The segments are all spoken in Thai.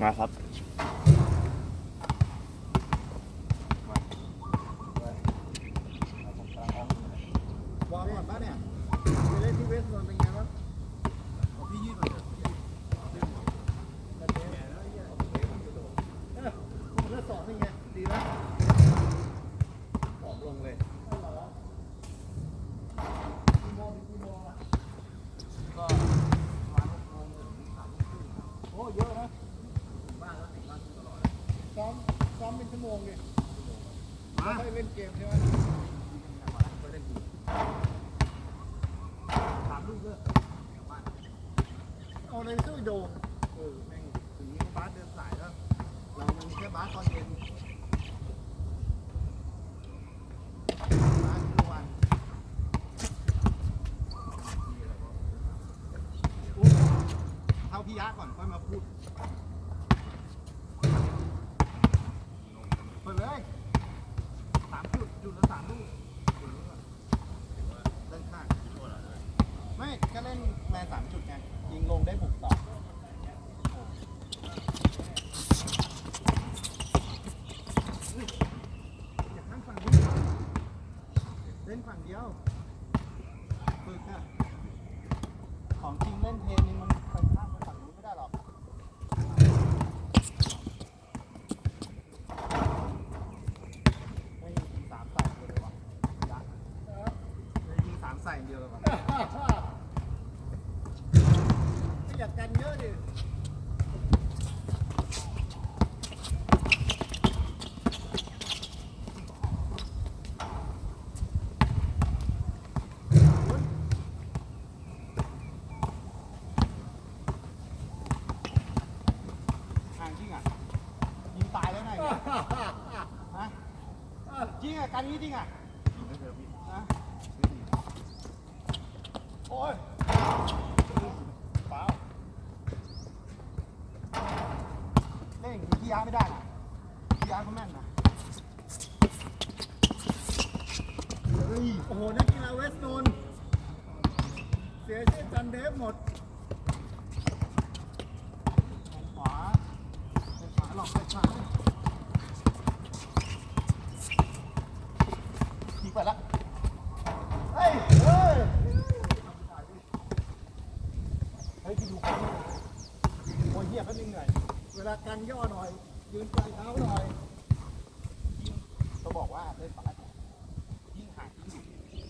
มาครับ วอร์มก่อนป่ะเนี่ยไปเล่นที่เวสต์นนท์เป็นไงบ้างเอาพี่ยืดหน่อยเถอะพี่ยืดเออผมเลือกสองเป็นไง ดีไหมผอมลงเลยกี่โมงถึงกี่โมงอะก็ประมาณหกโมงถึงสามทุ่มครึ่งครับโอ้เยอะนะถึงบ้านแล้วถึงบ้านตลอดเลยซ้อม ซ้อมเป็นชั่วโมงดิไม่ค่อยเล่นเกมใช่ไหมไม่เล่นเกมสามลูกเลยเอาเลยสู้โดนเออแม่งถึงนี้บาสเดินสายแล้ว เรามันแค่บาสตอนเย็นบาสทุกวันอุ๊ยเท่าพี่ยะก่อนค่อยมาพูด เปิดเลยสามจุดจุดละสามลูกเล่นข้างไม่ก็เล่นแมนสามจุดไงยิงลงได้บุกต่อเล่นฝั่งเดียวฝึกอะของจริงเล่นเทนนี่มันไปข้ามไปฝั่งนู้นไม่ได้หรอกไม่ยิงสามใส่เลยวะยักษ์เลยยิงสามใส่ อย่างเดียวเลยวะไม่อยากกันเยอะดิ ห่างจริงอะ ยิงตายแล้วไงเนี่ยฮะจริงอะกันนี้จริงอะฮะ โอ้ยเปล่าเล่นพี่ยาไม่ได้นะพี่ยาเขาแม่นนะเฮ้ยโอ้โห นักกีฬาเวสต์โนนท์เสียชื่อจันเดฟหมดขวาขวาหลอกไปขวายิงไปละเฮ้ย เฮ้ยเฮ้ยพี่ดูเขาดิโอ้ยเหี้ยแป๊บนึงหน่อยเวลากันย่อหน่อย ยืนปลายเท้าหน่อยยิ่งเขาบอกว่าเล่นบาสยิ่งห่างยิ่งดี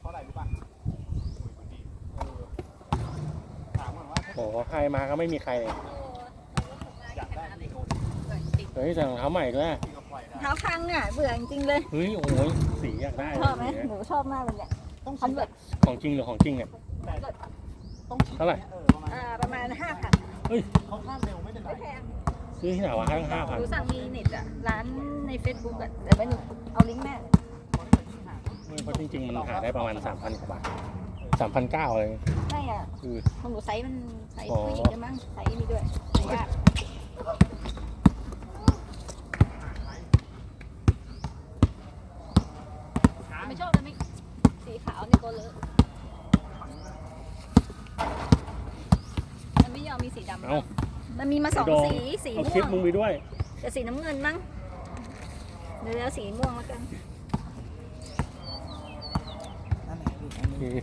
เพราะอะไรรู้ป่ะเออถามก่อนว่าถ้าโอ้โหใครมาก็ไม่มีใครเลยอยากได้มีโกนเฮ้ยแต่รองเท้าใหม่ด้วยพี่ก็ปล่อยได้ เท้าคังอะเบื่อจริงๆเลย เฮ้ยโอ้ยสีอยากได้ชอบไหมสีหนูชอบมากเลยเนี่ย ต้องคอนเวิร์ตของจริงหรือของจริงเนี่ย แต่ต้องชิด เท่าไหร่เออประมาณอ่าประมาณห้าพันเฮ้ยเขาข้ามเร็วไม่เป็นไรไม่แพงซื้อที่ไหนวะห้าห้าพันหนูสั่งมีเน็ตอะร้านใน Facebook อะเดี๋ยวไปหนูเอาลิงก์แม่เพราะจริง ๆ มันหาได้ประมาณสามพันกว่าบาทสามพันเก้าเลยไม่อะคือ ของหนูไซส์มันไซส์อ๋อผู้หญิงด้วยมั้งไซส์นี้ด้วยไซส์ยากไม่ชอบเลยไม่สีขาวนี่ตัวเลอะมันไม่ยอมมีสี ดำเอ้ามันมีมาสองไดองสีสีเอาม่คลิปวมึงงไปด้วยแต่สีน้ำเงินมั้งเดี๋ยวเอาสีม่วงแล้วกัน อันไหนลูกอันนี้นี่